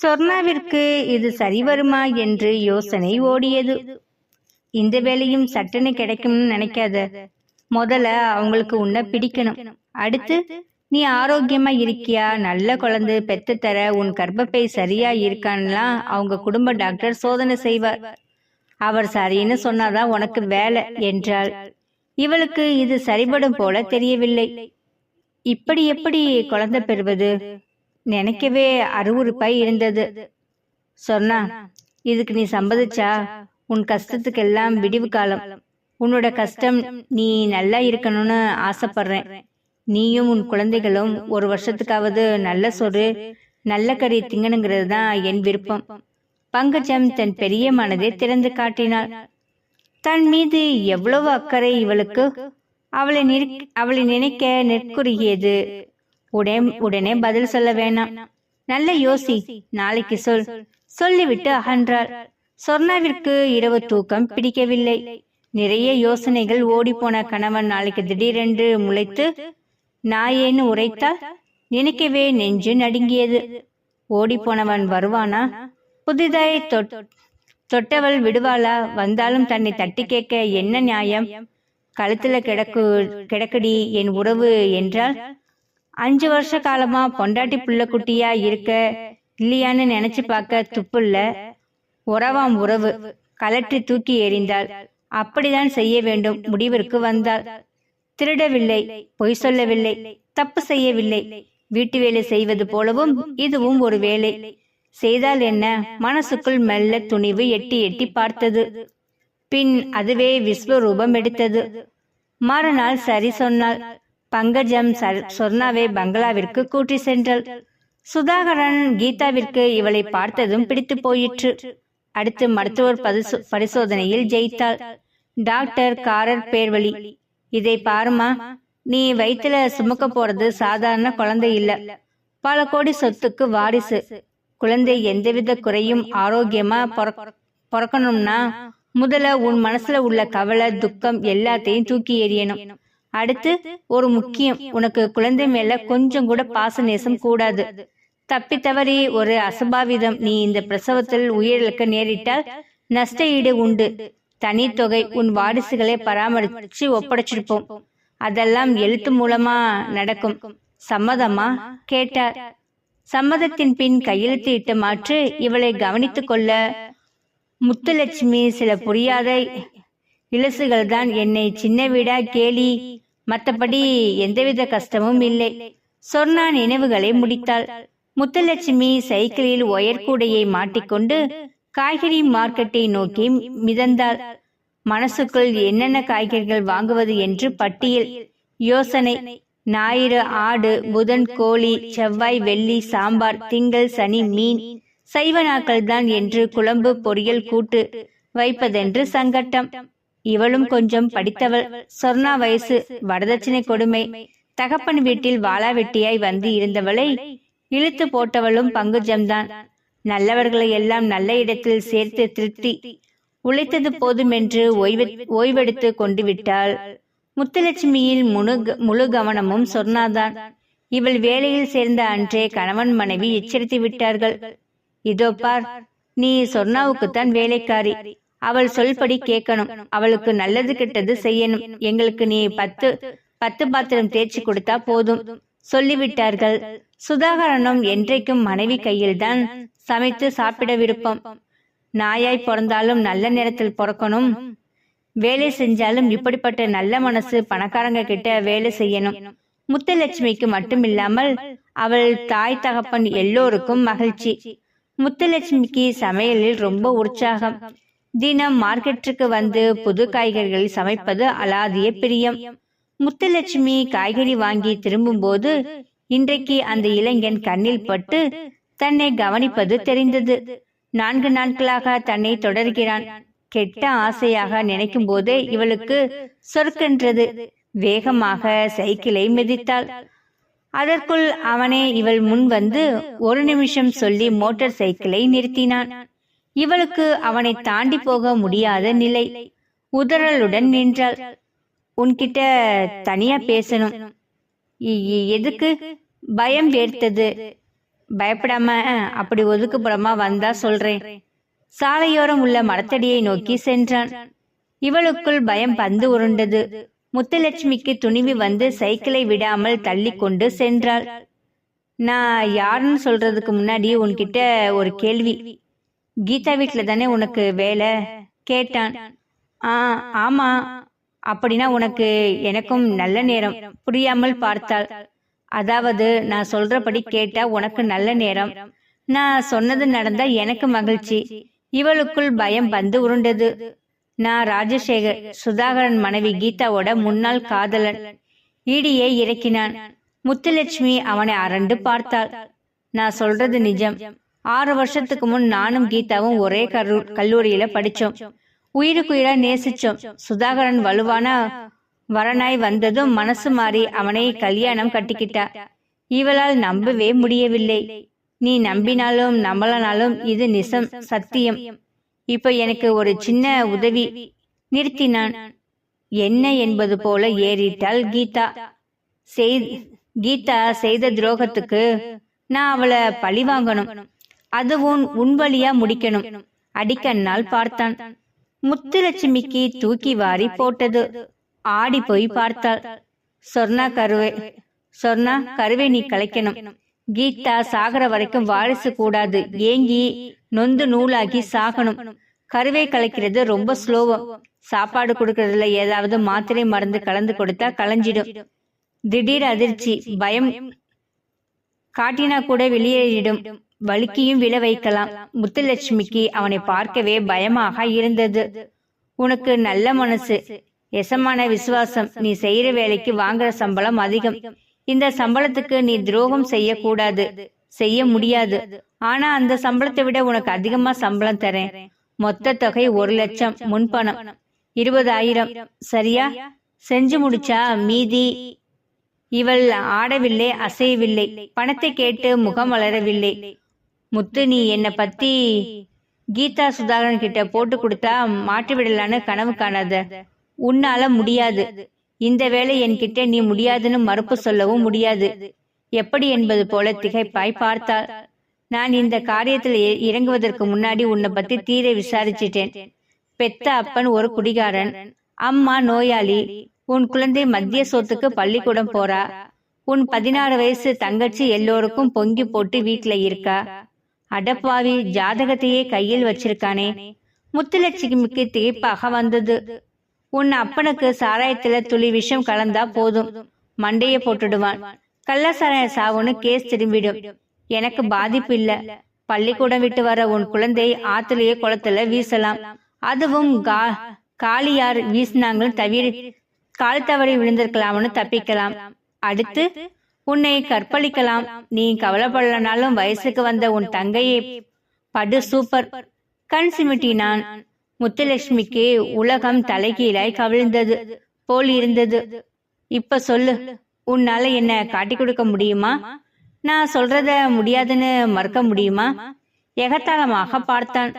சொர்ணாவிற்கு இது சரிவருமா என்று யோசனை ஓடியது. இந்த வேலையும் சட்டுன்னு கிடைக்கும்னு நினைக்காத. முதல்ல அவங்களுக்கு உன்னை பிடிக்கணும். அடுத்து நீ ஆரோக்கியமா இருக்கியா? நல்ல குழந்தை பெத்து தர உன் கர்ப்பப்பை சரியா இருக்கான்லாம் அவங்க குடும்ப டாக்டர் சோதனை செய்வார். அவர் சரின்னு சொன்னாதான் உனக்கு வேலை என்றாள். இவளுக்கு இது சரிபடும் போல தெரியவில்லை. இப்படி எப்படி குழந்தை பெறுவது? நினைக்கவே அருவருப்பாய் இருந்தது. சொன்னா இதுக்கு நீ சம்மதிச்சா உன் கஷ்டத்துக்கு எல்லாம் விடிவு காலம். உன்னோட கஷ்டம் நீ நல்லா இருக்கணும்னு ஆசைப்படுறேன். நீயும் உன் குழந்தைகளும் ஒரு வருஷத்துக்காவது நல்ல சொறு நல்ல கறி திங்கணுங்கிறது தான் என் விருப்பம். பங்கஜம் தன் பெரிய மனதை திறந்து காட்டினாள். தன் மீது எவ்வளவு அக்கறை இவளுக்கு? அவளை நினை- அவளை நினைக்க நெற்குறுகியது. உடனே உடனே பதில் சொல்ல வேணாம். நல்ல யோசி நாளைக்கு சொல். சொல்லிவிட்டு அகன்றாள். சொர்ணாவிற்கு இரவு தூக்கம் பிடிக்கவில்லை. நிறைய யோசனைகள் ஓடிப்போன கணவன் நாளைக்கு திடீரென்று முளைத்து நாயேன்னு உரைத்தால் நினைக்கவே நெஞ்சு நடுங்கியது. ஓடிப்போனவன் வருவானா? புதிதாய் தொட்- தொட்டவள் விடுவாளா? வந்தாலும் தன்னை தட்டி கேட்க என்ன நியாயம்? கழுத்துல கிடக்கு கிடக்குடி என் உறவு என்றால்? அஞ்சு வருஷ காலமா பொண்டாட்டி புள்ள குட்டியா இருக்க இல்லையான்னு நினைச்சு பார்க்க துப்புல்ல. உறவாம் உறவு. கலற்றி தூக்கி எறிந்தாள். அப்படிதான் செய்ய வேண்டும். முடிவிற்கு வந்தாள். திருடவில்லை. பொய் சொல்லவில்லை. தப்பு செய்யவில்லை. வீட்டு வேலை செய்வது போலவும் இதுவும் ஒரு வேலை. செய்தால் என்ன? மனசுக்குள் மெல்ல துணிவு எட்டி எட்டி பார்த்தது. பின் அதுவே விஸ்வரூபம் எடுத்தது. மறுநாள் சரி சொன்னாள். பங்கஜம் சொர்ணாவை பங்களாவிற்கு கூட்டி சென்றாள். சுதாகரன் கீதாவிற்கு இவளை பார்த்ததும் பிடித்து போயிற்று. அடுத்து மருத்துவர் பரிசோ- பரிசோதனையில் ஜெயித்தாள். டாக்டர் காரர் பேர்வழி. இதை பாருமா நீ வயித்துல சுமக்க போறது சாதாரண குழந்தை இல்ல. பல கோடி சொத்துக்கு வாரிசு. குழந்தை எந்தவித குறையும் ஆரோக்கியமா பிறக்கணும்னா முதல்ல உன் மனசுல உள்ள கவலை துக்கம் எல்லாத்தையும் தூக்கி எறியணும். அடுத்து ஒரு முக்கியம். உனக்கு குழந்தை மேல கொஞ்சம் கூட பாச நேசம் கூடாது. தப்பி தவறி ஒரு அசம்பாவிதம். நீ இந்த பிரசவத்தில் உயிரிழக்க நேரிட்டால் நஷ்ட ஈடு உண்டு. தனித்தொகை உன் வாரிசுகளை பராமரிச்சு ஒப்படைச்சிருப்போம். அதெல்லாம் எழுத்து மூலமா நடக்கும். சம்மதமா? கேட்டார். சம்மதத்தின் பின் கையெழுத்து இட்ட மாற்று இவளை கவனித்துக் கொள்ள முத்துலட்சுமி சில புரியாத இலசுகள் தான் என்னை சின்ன வீடா கேலி. மற்றபடி எந்தவித கஷ்டமும் இல்லை. சொன்னா நினைவுகளை முடித்தாள். முத்துலட்சுமி சைக்கிளில் ஒயர் கூடையை மாட்டிக்கொண்டு காய்கறி மார்க்கெட்டை நோக்கி மிதந்தாள். மனசுக்குள் என்னென்ன காய்கறிகள் வாங்குவது என்று பட்டியல். யோசனை. ஞாயிறு ஆடு புதன் கோழி செவ்வாய் வெள்ளி சாம்பார் திங்கள் சனி மீன். சைவ நாட்கள் தான் என்று குழம்பு பொரியல் கூட்டு வைப்பதென்று சங்கட்டம். இவளும் கொஞ்சம் படித்தவள். சொர்ணா வயசு வரதட்சணை கொடுமை. தகப்பன் வீட்டில் வாளாவெட்டியாய் வந்து இருந்தவளை இழுத்து போட்டவளும் பங்குஜம்தான். நல்லவர்களை எல்லாம் நல்ல இடத்தில் சேர்த்து திருப்தி உழைத்தது போதுமென்று ஓய்வு ஓய்வெடுத்து கொண்டு விட்டாள். முத்துலட்சுமியில் முழு முழு கவனமும் சொர்ணாதான். இவள் வேலையில் சேர்ந்த அன்றே கணவன் மனைவி எச்சரித்து விட்டார்கள். இதோ பார் நீ சொர்ணாவுக்குத்தான் வேலைக்காரி. அவள் சொல்படி கேட்கணும். அவளுக்கு நல்லது கெட்டது செய்யணும். எங்களுக்கு நீ பத்து பத்து பாத்திரம் தேய்ச்சி கொடுத்தா போதும். சொல்லிவிட்டார்கள். சுதாகரனும் என்றைக்கும் மனைவி கையில்தான் சமைத்து சாப்பிட விருப்பம். நாயாய் பிறந்தாலும் நல்ல நேரத்தில் பிறக்கணும். வேலை செஞ்சாலும் இப்படிப்பட்ட நல்ல மனசு பணக்காரங்க கிட்ட வேலை செய்யணும். முத்துலட்சுமிக்கு மட்டுமில்லாமல் அவள் தாய் தகப்பன் எல்லோருக்கும் மகிழ்ச்சி. முத்துலட்சுமிக்கு சமையலில் ரொம்ப உற்சாகம். தினம் மார்க்கெட்டுக்கு வந்து புது காய்கறிகளை சமைப்பது அலாதிய பிரியம். முத்துலட்சுமி காய்கறி வாங்கி திரும்பும்போது இன்றைக்கு அந்த இளைஞன் கண்ணில் பட்டு தன்னை கவனிப்பது தெரிந்தது. நான்கு நாட்களாக தன்னை தொடர்கிறான். கெட்ட ஆசையாக நினைக்கும் போதே இவளுக்கு சொற்கென்றது. வேகமாக சைக்கிளை மிதித்தாள். அதற்குள் அவனே இவள் முன் வந்து ஒரு நிமிஷம் சொல்லி மோட்டார் சைக்கிளை நிறுத்தினான். இவளுக்கு அவனை தாண்டி போக முடியாத நிலை. உதறலுடன் நின்றாள். உன்கிட்ட தனியா பேசணும். எதுக்கு? பயம் வேர்த்தது. பயப்படாம அப்படி ஒதுக்குப்புறமா வந்தா சொல்றேன். சாலையோரம் உள்ள மரத்தடியை நோக்கி சென்றான். இவளுக்குள் பயம் பந்து உருண்டது. முத்துலட்சுமிக்கு துணிவி வந்து சைக்கிளை விடாமல் தள்ளி கொண்டு சென்றாள். நான் யாருன்னு சொல்றதுக்கு முன்னாடி உன்கிட்ட ஒரு கேள்வி. கீதா வீட்டில் தானே உனக்கு வேலை? கேட்டான். ஆ ஆமா. அப்படின்னா உனக்கு எனக்கும் நல்ல நேரம். புரியாமல் பார்த்தாள். அதாவது நான் சொல்றபடி கேட்டா உனக்கு நல்ல நேரம். நான் சொன்னது நடந்தா எனக்கு மகிழ்ச்சி. இவளுக்குள் பயம் வந்து உருண்டது. நான் ராஜசேகர் சுதாகரன் மனைவி கீதாவோட முன்னாள் காதலன். ஈடியை இறக்கினான். முத்துலட்சுமி அவனை அரண்டு பார்த்தாள். நான் சொல்றது நிஜம். ஆறு வருஷத்துக்கு முன் நானும் கீதாவும் ஒரே கரு கல்லூரியில படிச்சோம். உயிருக்குயிரா நேசிச்சோம். சுதாகரன் வலுவான வரனாய் வந்ததும் மனசு மாறி அவனை கல்யாணம் கட்டிக்கிட்டா. இவளால் நம்பவே முடியவில்லை. நீ நம்பினாலும் நம்பலனாலும் இது நிசம் சத்தியம். இப்ப எனக்கு ஒரு சின்ன உதவி. நிறுத்தினான். என்ன என்பது போல ஏறிட்டாள் கீதா. செய் கீதா செய்த துரோகத்துக்கு நான் அவளை பழி வாங்கணும். அதுவும் உன் வழியா முடிக்கணும். அடிக்கண்ணால் பார்த்தான். முத்துலட்சுமிக்கு தூக்கி வாரி போட்டது. ஆடி போய் பார்த்தாள். சொர்ணா கருவே. சொர்ணா கருவை நீ கலைக்கணும். கீதா சாகர வரைக்கும் வாரிசு கூடாது. ஏங்கி நொந்து நூலாகி சாகணும். கருவை கலைக்கிறது ரொம்ப ஸ்லோவம். சாப்பாடு கொடுக்கறதுல ஏதாவது மாத்திரை மருந்து கலந்து கொடுத்தா களைஞ்சிடும் திடீர் அதிர்ச்சி பயம் காட்டினா கூட வெளியேறிடும். வலிக்கியும் விழ வைக்கலாம். முத்துலட்சுமிக்கு அவனை பார்க்கவே பயமாக இருந்தது. உனக்கு நல்ல மனசு. எசமான விசுவாசம். நீ செய்யற வேலைக்கு வாங்குற சம்பளம் அதிகம். இந்த சம்பளத்துக்கு நீ துரோகம் செய்யக்கூடாது. செய்ய முடியாது. ஆனா அந்த சம்பளத்தை விட உனக்கு அதிகமா சம்பளம் தரேன். மொத்த தொகை ஒரு லட்சம். முன்பணம் இருபதாயிரம். சரியா? செஞ்சு முடிச்சா மீதி. இவள் ஆடவில்லை அசையவில்லை. பணத்தை கேட்டு முகம் வளரவில்லை. முத்து நீ என்னை பத்தி கீதா சுதாகரன் கிட்ட போட்டு கொடுத்தா மாற்றி விடலான்னு கனவு காணாத. உன்னால முடியாது. இந்த வேலை என்கிட்ட நீ முடியாதுன்னு மறுப்பு சொல்லவும் முடியாது. எப்படி என்பது போல திகைப்பாய் பார்த்தாள். நான் இந்த காரியத்தில் இ- இறங்குவதற்கு முன்னாடி உன்னை பத்தி தீர விசாரிச்சிட்டேன். பெத்த அப்பன் ஒரு குடிகாரன். அம்மா நோயாளி. உன் குழந்தை மத்திய சொத்துக்கு பள்ளிக்கூடம் போறா. உன் பதினாறு வயசு தங்கச்சி எல்லோருக்கும் பொங்கி போட்டு வீட்ல இருக்கா. அடப்பாவி ஜாதகத்தையே கையில் வச்சிருக்கானே. முத்துலட்சுமிக்கு திகைப்பாக வந்தது. உன் அப்பனுக்கு சாராயத்துல துளி விஷம் கலந்தா போதும். மண்டைய போட்டுடுவான். கள்ளசாராய சாவுன்னு கேஸ் திரும்பிடும். எனக்கு பாதிப்பு இல்ல. பள்ளிக்கூடம் விட்டு வர உன் குழந்தை ஆத்துலயே குளத்துல வீசலாம். அதுவும் கா- காளியார் வீசினாங்களும் தவிர கால் தவறி விழுந்திருக்கலாம்னு தப்பிக்கலாம். அடுத்து உன்னை கற்பழிக்கலாம். நீ கவலைப்படலனாலும் வயசுக்கு வந்த உன் தங்கையை படு சூப்பர். கண் சிமிட்டினான். முத்துலட்சுமிக்கு உலகம் தலைகீழாய் கவிழ்ந்தது போல் இருந்தது. இப்ப சொல்லு உன்னால என்ன காட்டி கொடுக்க முடியுமா? நான் சொல்றத முடியாதுன்னு மறுக்க முடியுமா? எகத்தாளமாக பார்த்தான்.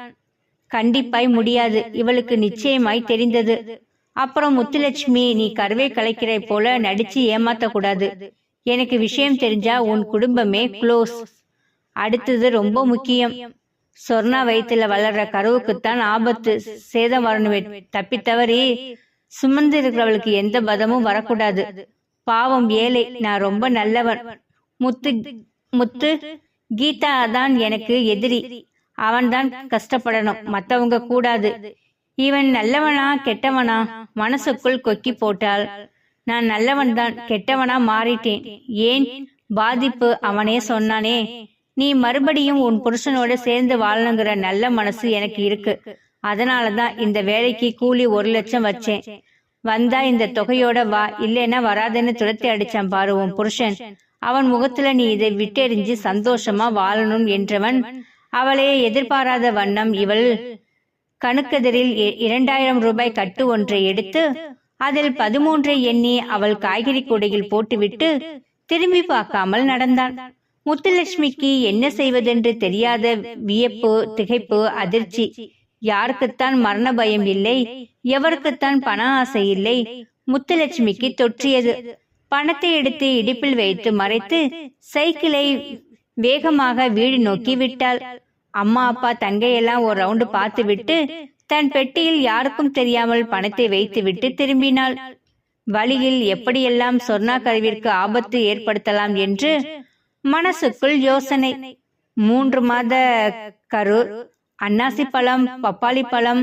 கண்டிப்பாய் முடியாது. இவளுக்கு நிச்சயமாய் தெரிந்தது. அப்புறம் முத்துலட்சுமி நீ கருவை கலைக்கிறாய் போல நடிச்சு ஏமாத்த கூடாது எனக்கு விஷயம் தெரிஞ்சா உன் குடும்பமே க்ளோஸ். அடுத்தது ரொம்ப முக்கியம். சொர்ணா வயிற்றுல வளர்ற கருவுக்குத்தான் ஆபத்து. சேதம் வரணும் தப்பி சுமந்து இருக்கிறவளுக்கு எந்த பதமும் வரக்கூடாது. பாவம் ஏழை நான் ரொம்ப நல்லவன். முத்து முத்து கீதா தான் எனக்கு எதிரி. அவன்தான் கஷ்டப்படணும் மத்தவங்க கூடாது. இவன் நல்லவனா கெட்டவனா மனசுக்குள் கொக்கி போட்டாள். நான் நல்லவன் தான் கெட்டவனா மாறிட்டேன். ஏன்? பாதிப்பு அவனே சொன்னானே. நீ மறுபடியும் உன் புருஷனோட சேர்ந்து வாழணுங்கிற நல்ல மனசு எனக்கு இருக்கு. அதனால தான் இந்த வேலைக்கு கூலி ஒரு லட்சம் வச்சேன். வந்தா இந்த தொகையோட வா இல்லைன்னா வராதுன்னு துரத்தி அடிச்சான் பாரு உன் புருஷன். அவன் முகத்துல நீ இதை விட்டெறிஞ்சு சந்தோஷமா வாழணும் என்றவன் அவளே எதிர்பாராத வண்ணம் இவள் கணுக்கெதிரில் இ- இரண்டாயிரம் ரூபாய் கட்டு ஒன்றை எடுத்து அதில் பதிமூன்றை எண்ணி அவள் காய்கறி கூடையில் போட்டுவிட்டு திரும்பி பார்க்காமல் நடந்தான். முத்துலட்சுமிக்கு என்ன செய்வதென்று தெரியாத வியப்பு திகைப்பு அதிர்ச்சி. யாருக்குத்தான் மரண பயம் இல்லை எவருக்குத்தான் பண ஆசை இல்லை முத்துலட்சுமிக்கு தொற்றியது. பணத்தை எடுத்து இடுப்பில் வைத்து மறைத்து சைக்கிளை வேகமாக வீடு நோக்கி விட்டாள். அம்மா அப்பா தங்கையெல்லாம் ஒரு ரவுண்டு பார்த்து விட்டு தன் பெட்டியில் யாருக்கும் தெரியாமல் பணத்தை வைத்துவிட்டு திரும்பினாள். வழியில் எப்படியெல்லாம் சொர்ணா கருவிற்கு ஆபத்து ஏற்படுத்தலாம் என்று மனசுக்குள் யோசனை. மூன்று மாத கரு அன்னாசி பழம் பப்பாளி பழம்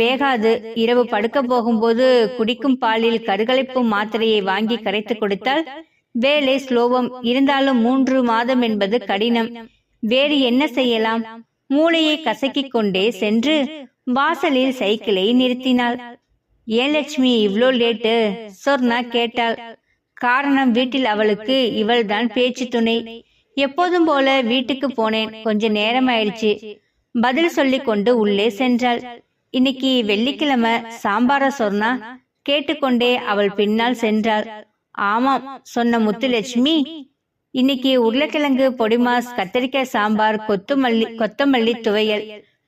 வேகாது. இரவு படுக்க போகும்போது குடிக்கும் பாலில் கருகலைப்பு மாத்திரையை வாங்கி கரைத்து கொடுத்தால் வேலை ஸ்லோவம் இருந்தாலும் மூன்று மாதம் என்பது கடினம். வேறு என்ன செய்யலாம்? மூளையை கசக்கிக் கொண்டே சென்று வாசலில் சைக்கிளை நிறுத்தினாள். ஏன் லட்சுமி இவ்ளோ லேட்டு சொர்ணா கேட்டாள். காரணம் வீட்டில் அவளுக்கு இவள்தான் பேச்சு துணை. எப்போதும் போல வீட்டுக்கு போனேன். கொஞ்ச நேரம் ஆயிடுச்சு பதில் சொல்லி கொண்டு உள்ளே சென்றாள். இன்னைக்கு வெள்ளிக்கிழமை சாம்பார சொர்ணா கேட்டுக்கொண்டே அவள் பின்னால் சென்றாள். ஆமாம் சொன்ன முத்துலட்சுமி இன்னைக்கு உருளைக்கிழங்கு பொடிமாஸ் கத்திரிக்காய் சாம்பார் கொத்துமல்லி கொத்தமல்லி துவையல்.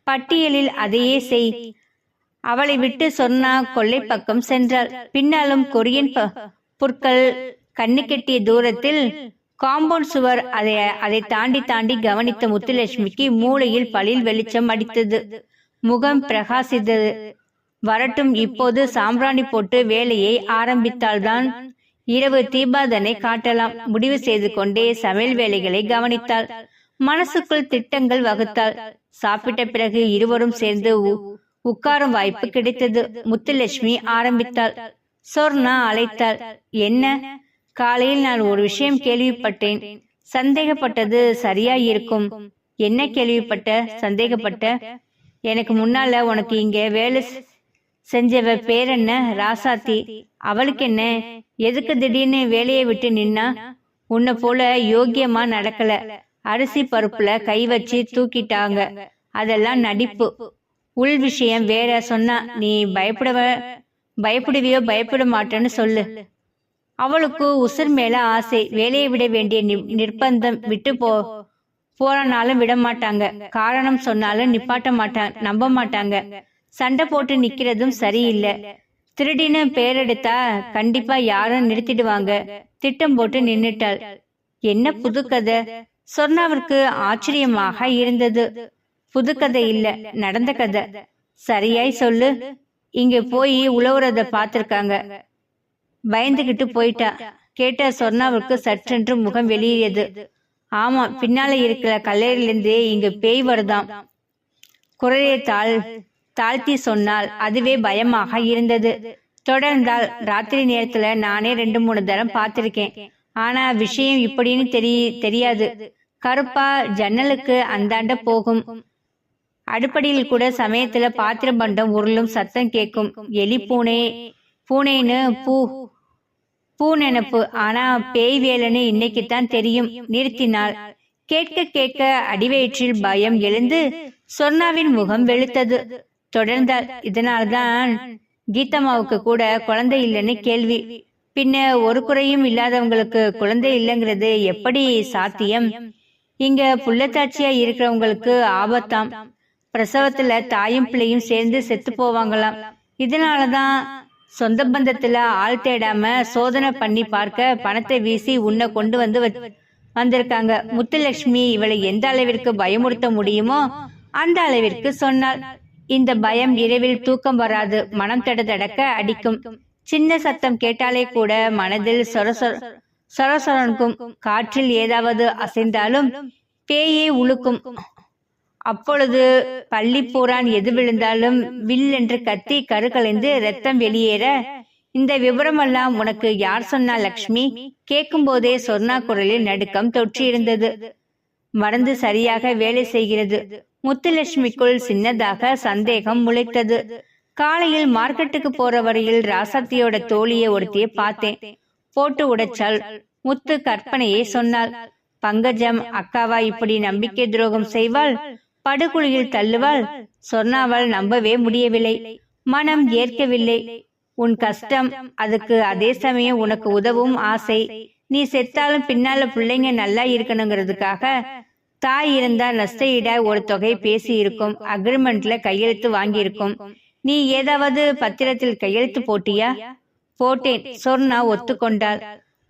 பட்டியலில் அதையே செய். அவளை விட்டு சொன்னா கொல்லை பக்கம் சென்றாள். பின்னாலும் கொரியன் புற்கள் கண்ணு கெட்டிய தூரத்தில் காம்பவுண்ட் சுவர் அதை அதை தாண்டி தாண்டி கவனித்த முத்துலட்சுமிக்கு மூளையில் பழில் வெளிச்சம் அடித்தது. முகம் பிரகாசித்தது. வரட்டும் இப்போது சாம்பிராணி போட்டு வேலையை ஆரம்பித்தால்தான் இரவு தீபாதனை காட்டலாம். முடிவு செய்து கொண்டே சமையல் வேலைகளை கவனித்தாள். மனசுக்குள் திட்டங்கள் வகுத்தாள். சாப்பிட்ட பிறகு இருவரும் சேர்ந்து உ- உட்காரும் வாய்ப்பு கிடைத்தது. முத்துலட்சுமி ஆரம்பித்தாள். சொர்ணா அழைத்தாள். என்ன? காலையில் நான் ஒரு விஷயம் கேள்விப்பட்டேன். சந்தேகப்பட்டது சரியா இருக்கும் என்ன கேள்விப்பட்ட? சந்தேகப்பட்ட? எனக்கு முன்னால உனக்கு இங்க வேலை செஞ்சவ பேர் என்ன ராசாத்தி அவளுக்கு என்ன எதுக்கு திடீர்னு வேலையை விட்டு நின்னா? உன்னை போல யோக்கியமா நடக்கல. அரிசி பருப்புல கை வச்சு தூக்கிட்டாங்க. அதெல்லாம் நடிப்பு. உள் விஷயம் வேற சொன்னா நீ பயப்படவ பயப்படுவியோ பயப்பட மாட்டேன்னு சொல்லு. அவளுக்கு உசுர் மேல ஆசை. வேலையை விட வேண்டிய நிர்பந்தம் விட்டு போ. போறனாலும் விட மாட்டாங்க காரணம் சொன்னாலும் நிப்பாட்ட மாட்டாங்க நம்ப மாட்டாங்க. சண்டை போட்டு நிக்கிறதும் சரியில்லை. திருடின்னு பேரெடுத்தா கண்டிப்பா யாரும் நிறுத்திடுவாங்க. திட்டம் போட்டு நின்னுட்டாள். என்ன புது கதை? சொர்ணாவிற்கு ஆச்சரியமாக இருந்தது. புது கதை இல்ல நடந்த கதை. சரியாய் சொல்லு. இங்க போய் உழவுறத பாத்திருக்காங்க. பயந்துகிட்டு போயிட்டா. கேட்ட சொர்ணாவிற்கு சற்றென்று முகம் வெளியேறியது. ஆமா பின்னால இருக்கிற கல்லேரிலிருந்து இங்க பேய் வருதாம். குறையத்தாள் தாழ்த்தி சொன்னால் அதுவே பயமாக இருந்தது. தொடர்ந்தால் ராத்திரி நேரத்துல நானே ரெண்டு மூணு தரம் பார்த்திருக்கேன். ஆனா விஷயம் இப்படின்னு தெரிய தெரியாது. கருப்பா ஜன்னலுக்கு அந்தாண்ட போகும். அடுப்படியில் கூட சமயத்துல பாத்திர பண்டம் உருளும் சத்தம் கேட்கும். எலி பூனை பூனைன்னு பூ பூ நினப்பு. ஆனா பேய் வேலைன்னு இன்னைக்கு தான் தெரியும். நிறுத்தினாள் கேட்க கேட்க அடிவயிற்றில் பயம் எழுந்து சொர்ணாவின் முகம் வெளுத்தது. தொடர்ந்தாள் இதனால்தான் கீதம்மாவுக்கு கூட குழந்தை இல்லைன்னு கேள்வி. பின்ன ஒரு குறையும் இல்லாதவங்களுக்கு குழந்தை இல்லைங்கிறது எப்படி சாத்தியம்? இங்க புள்ளத்தாட்சியா இருக்கிறவங்களுக்கு ஆபத்தாம். பிரசவத்துல தாயும் பிள்ளையும் சேர்ந்து செத்து போவாங்களாம். இதனாலதான் சொந்த பந்தத்துல ஆள் தேடாம சோதனை பண்ணி பார்க்க பணத்தை வீசி உன்னை கொண்டு வந்து வந்திருக்காங்க. முத்துலட்சுமி இவளை எந்த அளவிற்கு பயமுறுத்த முடியுமோ அந்த அளவிற்கு சொன்னாள். இந்த பயம் இரவில் தூக்கம் வராது மனம் தடதடக்க அடிக்கும். சின்ன சத்தம் கேட்டாலே கூட மனதில் சொர சொர சொரசொரனுக்கும் காற்றில் ஏதாவது அசைந்தாலும் பேயே உழுக்கும் அப்பொழுது பள்ளிப்பூரான் எது விழுந்தாலும் வில் என்று கத்தி கருகலைந்து ரத்தம் வெளியேற இந்த விவரமெல்லாம் உனக்கு யார் சொன்னா லக்ஷ்மி? கேட்கும் போதே சொர்ணா குரலில் நடுக்கம் தொற்றியிருந்தது. மருந்து சரியாக வேலை செய்கிறது. முத்துலட்சுமிக்குள் சின்னதாக சந்தேகம் முளைத்தது. காலையில் மார்க்கெட்டுக்கு போற வரையில் ராசாத்தியோட தோழியை ஒருத்திய பார்த்தேன். போட்டு உடைச்சாள். முத்து கற்பனையை சொன்னாள். பங்கஜம் அக்காவா இப்படி நம்பிக்கை துரோகம் செய்வாள்? படுகுழியில் தள்ளுவாள்? சொன்னாவள் நம்பவே முடியவில்லை. மனம் ஏற்கவில்லை. உன் கஷ்டம் அதுக்கு அதே சமயம் உனக்கு உதவும் ஆசை. நீ செத்தாலும் பின்னால பிள்ளைங்க நல்லா இருக்கணுங்கிறதுக்காக தாய் இருந்தா நஷ்ட ஒரு தொகை பேசி இருக்கும் அக்ரிமெண்ட்ல கையெழுத்து வாங்கியிருக்கும். நீ ஏதாவது பத்திரத்தில் கையெழுத்து போட்டியா? போட்டேன் சொர்ணா ஒத்துக்கொண்டாள்.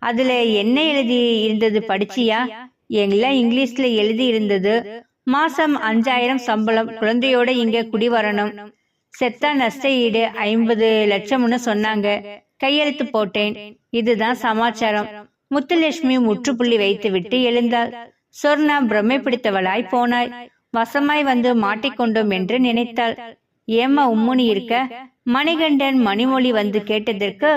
அதுல என்ன எழுதி இருந்தது படிச்சியா? எங்கெல்லாம் இங்கிலீஷ்ல எழுதி இருந்தது மாசம் அஞ்சாயிரம் சம்பளம் குழந்தையோட இங்க குடி வரணும் செத்தா நஷ்ட ஈடு ஐம்பது லட்சம்னு சொன்னாங்க. கையெழுத்து போட்டேன் இதுதான் சமாச்சாரம். முத்துலட்சுமி முற்றுப்புள்ளி வைத்துவிட்டு எழுந்தாள். சொர்ணா பிரமை பிடித்தவளாய் போனாய். வசமாய் வந்து மாட்டிக்கொண்டோம் என்று நினைத்தாள். ஏம்மா உம்முனி இருக்க? மணிகண்டன் மணிமொழி வந்து கேட்டதற்கு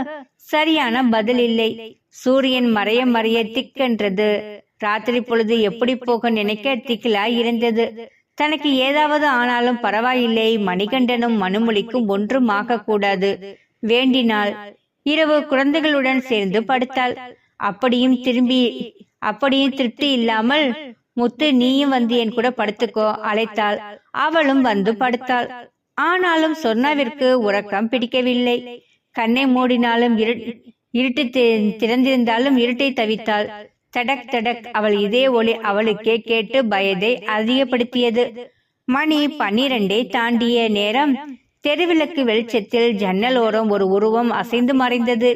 சரியான பதில் இல்லை சூரியன் மறைய மறைய திக்கென்றது. ராத்திரி பொழுது எப்படி போக நினைக்க திக்கிலாய் இருந்தது தனக்கு ஏதாவது ஆனாலும் பரவாயில்லை. மணிகண்டனும் மனுமொழிக்கும் ஒன்றும் ஆகக்கூடாது. வேண்டினாள். இரவு குழந்தைகளுடன் சேர்ந்து படுத்தாள். அப்படியும் திரும்பி அப்படியும் திருப்தி இல்லாமல் முத்து நீயும் வந்து என் கூட படுத்துக்கோ அழைத்தாள். அவளும் வந்து படுத்தாள். ஆனாலும் சொர்ணாவிற்கு உறக்கம் பிடிக்கவில்லை. கண்ணை மூடினாலும் இரு இருட்டு திறந்திருந்தாலும் இருட்டை தவித்தாள். தடக் தடக் அவள் இதே ஒளி அவளுக்கே கேட்டு பயத்தை அதிகப்படுத்தியது. மணி பன்னிரண்டை தாண்டிய நேரம் தெருவிளக்கு வெளிச்சத்தில் ஜன்னல் ஓரம் ஒரு உருவம் அசைந்து மறைந்தது.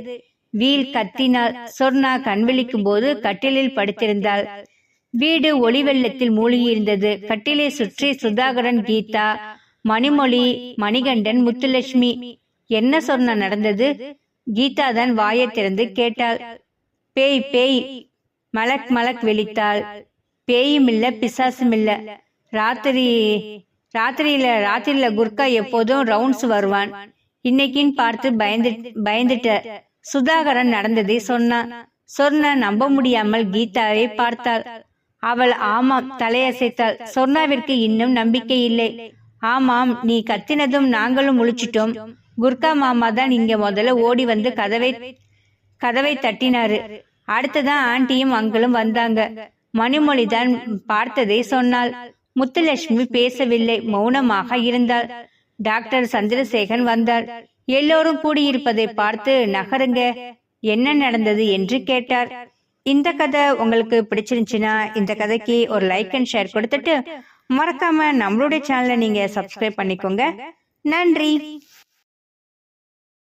வீல் கத்தினாள் சொர்ணா கண் விழிக்கும் போது கட்டிலில் படுத்திருந்தாள். வீடு ஒளி வெள்ளத்தில் மூழ்கியிருந்தது. கட்டிலை சுற்றி சுதாகரன் கீதா மணிமொழி மணிகண்டன் முத்துலட்சுமி என்ன சொன்ன நடந்தது? கீதா தான் வாயை திறந்து கேட்டாள். பேய் பேய் மலக் மலக் விழித்தாள். பேயும் இல்ல பிசாசும் இல்ல ராத்திரி ராத்திரியில ராத்திரியில குர்கா எப்போதும் ரவுண்ட்ஸ் வருவான். இன்னைக்குன்னு பார்த்து பயந்து பயந்துட்ட. சுதாகரன் நடந்ததை சொன்னான் சொர்ணா நம்ப முடியாமல் கீதாவை பார்த்தாள். அவள் ஆமாம் தலையசைத்தாள். சொர்ணாவிற்கு இன்னும் நம்பிக்கை இல்லை. ஆமாம் நீ கத்தினதும் நாங்களும் முழிச்சிட்டோம். குர்கா மாமா தான் இங்க முதல்ல ஓடி வந்து கதவை கதவை தட்டினாரு. அடுத்ததான் ஆண்டியும் அங்களும் வந்தாங்க. மணிமொழி தான் பார்த்ததை சொன்னாள். முத்துலட்சுமி பேசவில்லை மௌனமாக இருந்தாள். டாக்டர் சந்திரசேகன் வந்தார். எல்லோரும் கூடியிருப்பதை பார்த்து நகருங்க. என்ன நடந்தது என்று கேட்டார். இந்த கதை உங்களுக்கு பிடிச்சிருந்துச்சுன்னா இந்த கதைக்கு ஒரு லைக் அண்ட் ஷேர் கொடுத்துட்டு மறக்காம நம்மளுடைய சேனலை நீங்க சப்ஸ்கிரைப் பண்ணிக்கோங்க. நன்றி.